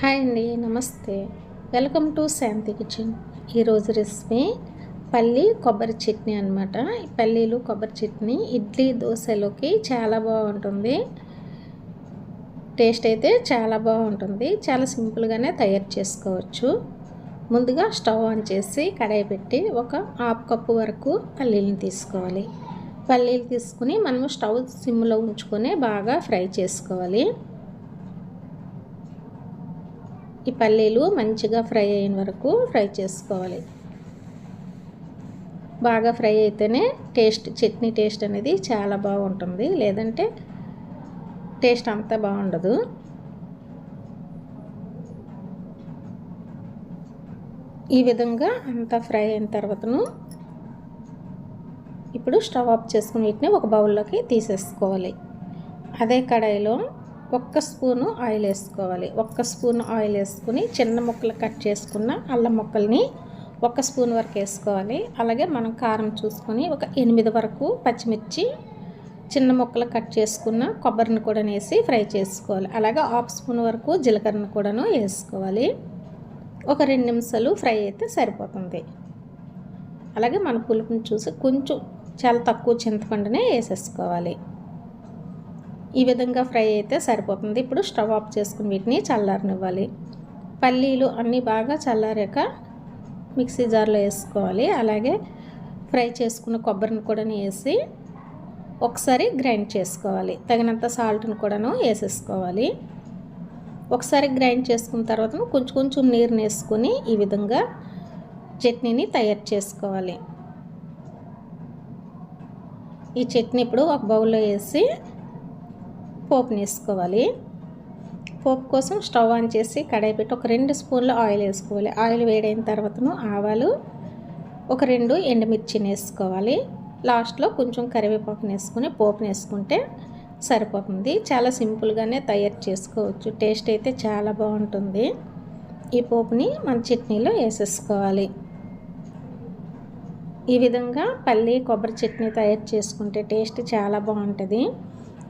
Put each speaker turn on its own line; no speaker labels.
Hi అండి నమస్తే. Welcome to Shanti kitchen. ఈరోజు రెసిపీ పల్లి కొబ్బరి చట్నీ అనమాట పల్లీలు కొబ్బరి చట్నీ ఇడ్లీ దోశలోకి చాలా బాగుంటుంది. టేస్ట్ అయితే చాలా బాగుంటుంది. చాలా సింపుల్గానే తయారు చేసుకోవచ్చు. ముందుగా స్టవ్ ఆన్ చేసి కడాయి పెట్టి ఒక హాఫ్ కప్పు వరకు పల్లీలను తీసుకోవాలి. పల్లీలు తీసుకుని మనము స్టవ్ సిమ్లో ఉంచుకొని బాగా ఫ్రై చేసుకోవాలి. ఈ పల్లీలు మంచిగా ఫ్రై అయిన వరకు ఫ్రై చేసుకోవాలి. బాగా ఫ్రై అయితేనే టేస్ట్ చట్నీ టేస్ట్ అనేది చాలా బాగుంటుంది. లేదంటే టేస్ట్ అంత బాగుండదు. ఈ విధంగా అంతా ఫ్రై అయిన తర్వాతను ఇప్పుడు స్టవ్ ఆఫ్ చేసుకుని వీటిని ఒక బౌల్లోకి తీసేసుకోవాలి. అదే కడాయిలో ఒక్క స్పూను ఆయిల్ వేసుకోవాలి. ఒక్క స్పూన్ ఆయిల్ వేసుకుని చిన్న ముక్కలు కట్ చేసుకున్న అల్లం ముక్కల్ని ఒక స్పూన్ వరకు వేసుకోవాలి. అలాగే మనం కారం చూసుకొని ఒక ఎనిమిది వరకు పచ్చిమిర్చి చిన్న ముక్కలు కట్ చేసుకున్న కొబ్బరిని కూడా వేసి ఫ్రై చేసుకోవాలి. అలాగే హాఫ్ స్పూన్ వరకు జీలకర్రను కూడాను వేసుకోవాలి. ఒక రెండు నిమిషాలు ఫ్రై అయితే సరిపోతుంది. అలాగే మన పులుపుని చూసి కొంచెం చాలా తక్కువ చింతపండునే వేసేసుకోవాలి. ఈ విధంగా ఫ్రై అయితే సరిపోతుంది. ఇప్పుడు స్టవ్ ఆఫ్ చేసుకుని వీటిని చల్లారనివ్వాలి. పల్లీలు అన్నీ బాగా చల్లారాక మిక్సీ జార్లో వేసుకోవాలి. అలాగే ఫ్రై చేసుకున్న కొబ్బరిని కూడా వేసి ఒకసారి గ్రైండ్ చేసుకోవాలి. తగినంత సాల్ట్ని కూడాను వేసేసుకోవాలి. ఒకసారి గ్రైండ్ చేసుకున్న తర్వాత కొంచెం కొంచెం నీరుని వేసుకొని ఈ విధంగా చట్నీని తయారు చేసుకోవాలి. ఈ చట్నీ ఇప్పుడు ఒక బౌల్లో వేసి పోపుని వేసుకోవాలి పోపు కోసం స్టవ్ ఆన్ చేసి కడాయి పెట్టి ఒక రెండు స్పూన్లు ఆయిల్ వేసుకోవాలి. ఆయిల్ వేడైన తర్వాతను ఆవాలు ఒక రెండు ఎండుమిర్చిని వేసుకోవాలి. లాస్ట్లో కొంచెం కరివేపాకుని వేసుకుని పోపుని వేసుకుంటే సరిపోతుంది. చాలా సింపుల్గానే తయారు చేసుకోవచ్చు. టేస్ట్ అయితే చాలా బాగుంటుంది. ఈ పోపుని మన చట్నీలో వేసేసుకోవాలి. ఈ విధంగా పల్లి కొబ్బరి చట్నీ తయారు చేసుకుంటే టేస్ట్ చాలా బాగుంటుంది.